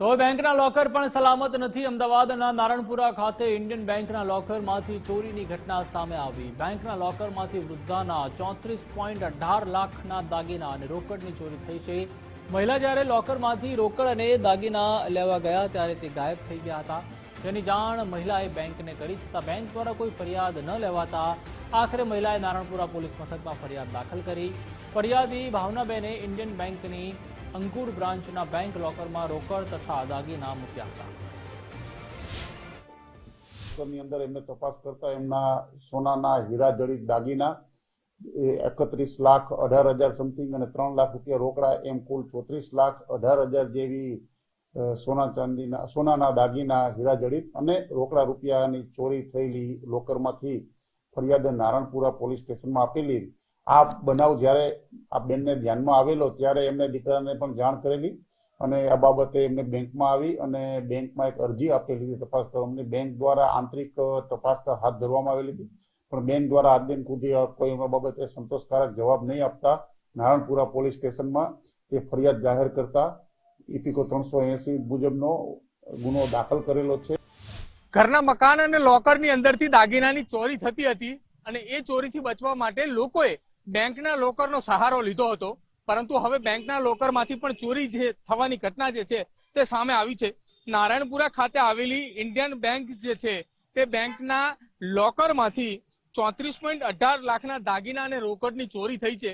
તો બેંકના લોકર પણ સલામત નથી. અમદાવાદના નારણપુરા ખાતે ઇન્ડિયન બેંકના લોકરમાંથી ચોરીની ઘટના સામે આવી. બેંકના લોકરમાંથી વૃદ્ધાના ચોત્રીસ પોઈન્ટ અઢાર લાખના દાગીના અને રોકડની ચોરી થઈ છે. મહિલા જ્યારે લોકરમાંથી રોકડ અને દાગીના લેવા ગયા ત્યારે તે ગાયબ થઈ ગયા હતા. જેની જાણ મહિલાએ બેંકને કરી, છતાં બેંક દ્વારા કોઈ ફરિયાદ ન લેવાતા આખરે મહિલાએ નારણપુરા પોલીસ મથકમાં ફરિયાદ દાખલ કરી. ફરિયાદી ભાવનાબેને ઇન્ડિયન બેંકની અંકુર બ્રાન્ચના બેંક લોકરમાં રોકડ તથા દાગીના મૂક્યા હતા. ની અંદર એમને તપાસ કરતા એમના સોનાના હીરા જડિત દાગીના એ એકત્રીસ લાખ અઢાર હજાર સમથિંગ અને ત્રણ લાખ રૂપિયા રોકડા એમ કુલ ચોત્રીસ લાખ અઢાર હજાર જેવી સોના ચાંદીના, સોનાના દાગીના, હીરા જડિત અને રોકડા રૂપિયાની ચોરી થયેલી લોકરમાંથી ફરિયાદ નારણપુરા પોલીસ સ્ટેશનમાં આપેલી. આ બનાવ જ્યારે આ બેનને ધ્યાનમાં આવેલો ત્યારે એમને દીકરાને પણ જાણ કરેલી અને આ બાબતે એમને બેંકમાં આવી અને બેંકમાં એક અરજી આપેલી હતી તપાસ કરવાની બેંક દ્વારા આંતરિક તપાસ હાથ ધરવામાં આવેલી હતી. પણ બેંક દ્વારા આજ દિન સુધી કોઈ એમાં બાબતે સંતોષકારક જવાબ નહીં આપતા. નારણપુરા પોલીસ સ્ટેશનમાં એ ફરિયાદ જાહેર કરતા ઇપિકો ત્રણસો એસી મુજબનો ગુનો દાખલ કરેલો છે. ઘરના મકાન અને લોકરની અંદરથી દાગીનાની ચોરી થતી હતી અને એ ચોરીથી બચવા માટે લોકોએ બેંકના લોકરનો સહારો લીધો હતો, પરંતુ હવે બેંકના લોકરમાંથી પણ ચોરી જે થવાની ઘટના જે છે તે સામે આવી છે. નારાયણપુરા ખાતે આવેલી ઇન્ડિયન બેંક જે છે તે બેંકના લોકરમાંથી ચોત્રીસ પોઈન્ટ અઢાર લાખના દાગીના અને રોકડની ચોરી થઈ છે.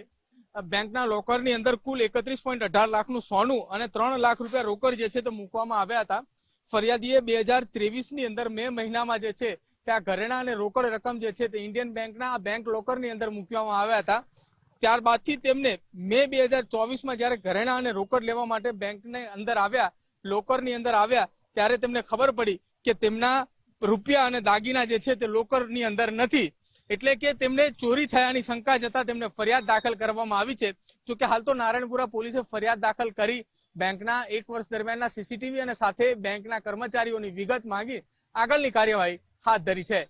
બેંકના લોકરની અંદર કુલ એકત્રીસ પોઈન્ટ અઢાર લાખનું સોનું અને ત્રણ લાખ રૂપિયા રોકડ જે છે તે મૂકવામાં આવ્યા હતા. ફરિયાદીએ બે હજાર ત્રેવીસની અંદર મે મહિનામાં જે છે ત્યાં ઘરેણા અને રોકડ રકમ જે છે તે ઇન્ડિયન બેંકના આ બેંક લોકરની અંદર મૂકવામાં આવ્યા હતા. ત્યારબાદથી તેમને મે બે હજાર ચોવીસમાં જ્યારે ઘરેણા અને રોકડ લેવા માટે બેંકને અંદર આવ્યા લોકરની અંદર આવ્યા, ત્યારે તેમને ખબર પડી કે તેમના રૂપિયા અને દાગીના જે છે તે લોકરની અંદર નથી. એટલે કે તેમને ચોરી થયાની શંકા જતા તેમને ફરિયાદ દાખલ કરવામાં આવી છે. જોકે હાલ તો નારાયણપુરા પોલીસે ફરિયાદ દાખલ કરી બેંકના એક વર્ષ દરમિયાનના સીસીટીવી અને સાથે બેંકના કર્મચારીઓની વિગત માંગી. આગળની કાર્યવાહી હાથ ધરી છે.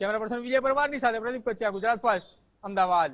કેમેરા પર્સન વિજય પરમારની સાથે પ્રદીપ કચ્યા ગુજરાત ફર્સ્ટ અમદાવાદ.